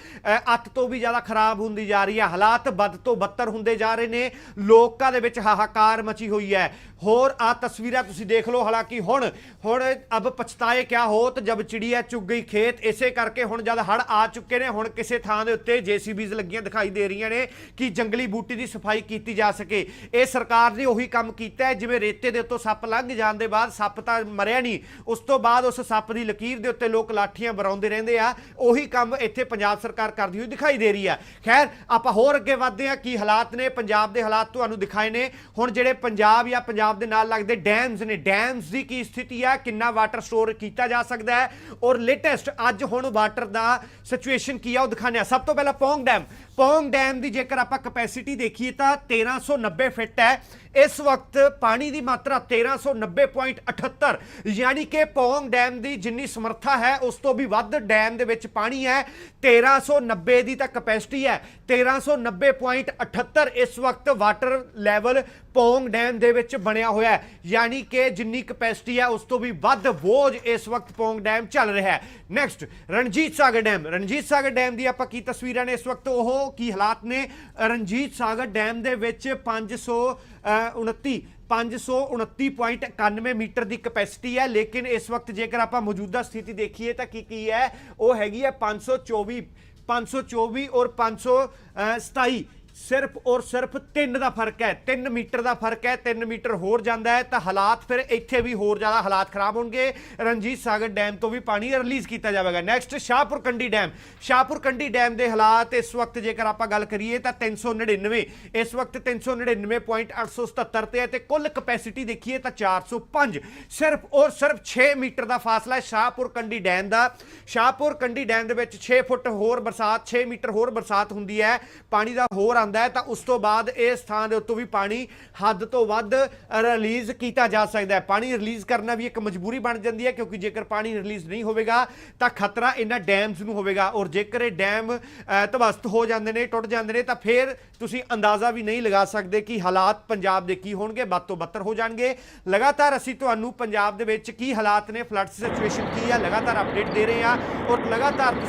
ਅੱਤ ਤੋਂ ਵੀ ਜ਼ਿਆਦਾ ਖਰਾਬ ਹੁੰਦੀ ਜਾ ਰਹੀ ਹੈ। ਹਾਲਾਤ ਵੱਧ ਤੋਂ ਬੱਤਰ ਹੁੰਦੇ ਜਾ ਰਹੇ ਨੇ। ਲੋਕਾਂ ਦੇ ਵਿੱਚ ਹਾਹਾਕਾਰ ਮਚੀ ਹੋਈ ਹੈ। ਹੋਰ ਆ ਤਸਵੀਰਾਂ ਤੁਸੀਂ ਦੇਖ ਲਓ। ਹਾਲਾਂਕਿ ਹੁਣ ਹੁਣ ਅਬ ਪਛਤਾਏ ਕਿਆ ਹੋਤ, ਜਬ ਚਿੜੀਆ ਚੁੱਗ ਗਈ ਖੇਤ। ਇਸੇ ਕਰਕੇ ਹੁਣ ਜਦ ਹੜ ਆ ਚੁੱਕੇ ਨੇ, ਹੁਣ ਕਿਸੇ ਥਾਂ ਦੇ ਉੱਤੇ ਜੀਸੀਬੀਜ਼ ਲੱਗੀਆਂ ਦਿਖਾਈ ਦੇ ਰਹੀਆਂ ਨੇ ਕਿ ਜੰਗਲੀ ਬੂਟੀ ਦੀ ਸਫ਼ਾਈ ਕੀਤੀ ਜਾ ਸਕੇ। ਇਹ ਸਰਕਾਰ ਨੇ ਉਹੀ ਕੰਮ ਕੀਤਾ ਹੈ, ਜਿਵੇਂ ਰੇਤੇ ਦੇ ਉੱਤੋਂ ਸੱਪ ਲੰਘ ਜਾਣ ਦੇ ਬਾਅਦ ਸੱਪ ਤਾਂ ਮਰਿਆ ਨਹੀਂ। ਉਸ ਤੋਂ ਬਾਅਦ ਉਸ ਸੱਪ ਦੀ ਲਕੀਰ ਦੇ ਉੱਤੇ ਲੋਕ ਲਾਠੀਆਂ ਬਰਾਉਂਦੇ ਰਹਿੰਦੇ ਆ। ਉਹੀ ਕੰਮ ਇੱਥੇ ਪੰਜਾਬ ਸਰਕਾਰ ਕਰਦੀ ਹੋਈ ਦਿਖਾਈ ਦੇ ਰਹੀ ਆ। ਖੈਰ, ਆਪਾਂ ਹੋਰ ਅੱਗੇ ਵਧਦੇ ਆ ਕੀ ਹਾਲਾਤ ਨੇ। ਪੰਜਾਬ ਦੇ ਹਾਲਾਤ ਤੁਹਾਨੂੰ ਦਿਖਾਏ ਨੇ। ਹੁਣ ਜਿਹੜੇ ਪੰਜਾਬ ਜਾਂ ਪੰਜਾਬ ਦੇ ਨਾਲ ਲੱਗਦੇ ਡੈਮਸ ਨੇ, ਡੈਮਸ ਦੀ ਕੀ ਸਥਿਤੀ ਆ? ਕਿੰਨਾ ਵਾਟਰ ਸਟੋਰ ਕੀਤਾ ਜਾ ਸਕਦਾ ਹੈ ਔਰ ਲੇਟੈਸਟ ਅੱਜ ਹੁਣ ਵਾਟਰ ਦਾ ਸਿਚੁਏਸ਼ਨ ਕੀ ਆ ਉਹ ਦਿਖਾਣੇ ਆ ਸਭ ਤੋਂ ਪਹਿਲਾਂ ਪੌਂਗ ਡੈਮ ਪੌਂਗ ਡੈਮ ਦੀ ਜੇਕਰ ਆਪਾਂ ਕਪੈਸਿਟੀ ਦੇਖੀਏ ਤਾਂ 1390 ਫਿੱਟ ਹੈ। ਇਸ ਵਕਤ ਪਾਣੀ ਦੀ ਮਾਤਰਾ 1390.78 ਯਾਨੀ ਕਿ ਪੌਂਗ ਡੈਮ ਦੀ ਜਿੰਨੀ ਸਮਰੱਥਾ ਹੈ, ਉਸ ਤੋਂ ਵੀ ਵੱਧ ਡੈਮ ਦੇ ਵਿੱਚ ਪਾਣੀ ਹੈ। 1390 ਦੀ ਤਾਂ ਕਪੈਸਿਟੀ ਹੈ। 1390.78 ਇਸ ਵਕਤ ਵਾਟਰ ਲੈਵਲ ਪੌਂਗ ਡੈਮ ਦੇ ਵਿੱਚ ਬਣਿਆ ਹੋਇਆ ਹੈ। ਯਾਨੀ ਕਿ ਜਿੰਨੀ ਕਪੈਸਿਟੀ ਹੈ, ਉਸ ਤੋਂ ਵੀ ਵੱਧ ਬੋਝ ਇਸ ਵਕਤ ਪੌਂਗ ਡੈਮ ਚੱਲ ਰਿਹਾ ਹੈ। Next Ranjit Sagar dam. Ranjit Sagar dam ਦੀ ਆਪਾਂ ਕੀ ਤਸਵੀਰਾਂ ਨੇ ਇਸ ਵਕਤ? ਉਹ ਕੀ ਹਾਲਾਤ ਨੇ? ਰਣਜੀਤ ਸਾਗਰ ਡੈਮ ਦੇ ਵਿੱਚ 529 529.91 ਮੀਟਰ ਦੀ ਕਪੈਸਿਟੀ ਹੈ, ਲੇਕਿਨ ਇਸ ਵਕਤ ਜੇਕਰ ਆਪਾਂ ਮੌਜੂਦਾ ਸਥਿਤੀ ਦੇਖੀਏ ਤਾਂ ਕੀ ਕੀ ਹੈ? ਉਹ ਹੈਗੀ ਹੈ 524 524 ਔਰ 527 ਸਿਰਫ ਔਰ ਸਿਰਫ 3 ਦਾ ਫ਼ਰਕ ਹੈ 3 ਮੀਟਰ ਦਾ ਫ਼ਰਕ ਹੈ 3 ਮੀਟਰ ਹੋਰ ਜਾਂਦਾ ਹੈ, ਤਾਂ ਹਾਲਾਤ ਫਿਰ ਇੱਥੇ ਵੀ ਹੋਰ ਜ਼ਿਆਦਾ ਹਾਲਾਤ ਖਰਾਬ ਹੋਣਗੇ। ਰਣਜੀਤ ਸਾਗਰ ਡੈਮ ਤੋਂ ਵੀ ਪਾਣੀ ਰਿਲੀਜ਼ ਕੀਤਾ ਜਾਵੇਗਾ। Next Shahpur Kandi dam. Shahpur Kandi dam ਦੇ ਹਾਲਾਤ ਇਸ ਵਕਤ ਜੇਕਰ ਆਪਾਂ ਗੱਲ ਕਰੀਏ ਤਾਂ 399 ਇਸ ਵਕਤ 399.877 ਤੇ ਹੈ ਤੇ ਕੁੱਲ ਕਪੈਸਿਟੀ ਦੇਖੀਏ ਤਾਂ 405 ਸਿਰਫ ਔਰ ਸਿਰਫ 6 ਮੀਟਰ ਦਾ ਫਾਸਲਾ ਹੈ ਸ਼ਾਹਪੁਰ ਕੰਡੀ ਡੈਮ ਦਾ। ਸ਼ਾਹਪੁਰ ਕੰਡੀ ਡੈਮ ਦੇ ਵਿੱਚ 6 ਫੁੱਟ ਹੋਰ ਬਰਸਾਤ 6 ਮੀਟਰ ਹੋਰ ਬਰਸਾਤ ਹੁੰਦੀ ਹੈ। ਪਾਣੀ ਦਾ ਹੋਰ ਆਂਦਾ ਹੈ ਤਾਂ ਉਸ ਤੋਂ ਬਾਅਦ ਇਹ ਸਥਾਨ ਦੇ ਉੱਤੋਂ ਵੀ ਪਾਣੀ ਹੱਦ ਤੋਂ ਵੱਧ ਰਿਲੀਜ਼ ਕੀਤਾ ਜਾ ਸਕਦਾ ਹੈ। ਪਾਣੀ ਰਿਲੀਜ਼ ਕਰਨਾ ਵੀ ਇੱਕ ਮਜਬੂਰੀ ਬਣ ਜਾਂਦੀ ਹੈ ਕਿਉਂਕਿ ਜੇਕਰ ਪਾਣੀ ਰਿਲੀਜ਼ ਨਹੀਂ ਹੋਵੇਗਾ ਤਾਂ ਖਤਰਾ ਇਹਨਾਂ ਡੈਮਸ ਨੂੰ ਹੋਵੇਗਾ। ਔਰ ਜੇਕਰ ਇਹ ਡੈਮ ਅ, ਧਵਸਤ ਹੋ ਜਾਂਦੇ ਨੇ ਟੁੱਟ ਜਾਂਦੇ ਨੇ ਤਾਂ ਫਿਰ ਤੁਸੀਂ ਅੰਦਾਜ਼ਾ ਵੀ ਨਹੀਂ ਲਗਾ ਸਕਦੇ ਕਿ ਹਾਲਾਤ ਪੰਜਾਬ ਦੇ ਕੀ ਹੋਣਗੇ ਵੱਧ ਤੋਂ ਬੱਤਰ ਹੋ ਜਾਣਗੇ। ਲਗਾਤਾਰ ਅਸੀਂ ਤੁਹਾਨੂੰ ਪੰਜਾਬ ਦੇ ਵਿੱਚ ਕੀ ਹਾਲਾਤ ਨੇ ਫਲੱਡ ਸਿਚੁਏਸ਼ਨ ਕੀ ਹੈ ਲਗਾਤਾਰ ਅਪਡੇਟ ਦੇ ਰਹੇ ਹਾਂ। ਔਰ ਲਗਾਤਾਰ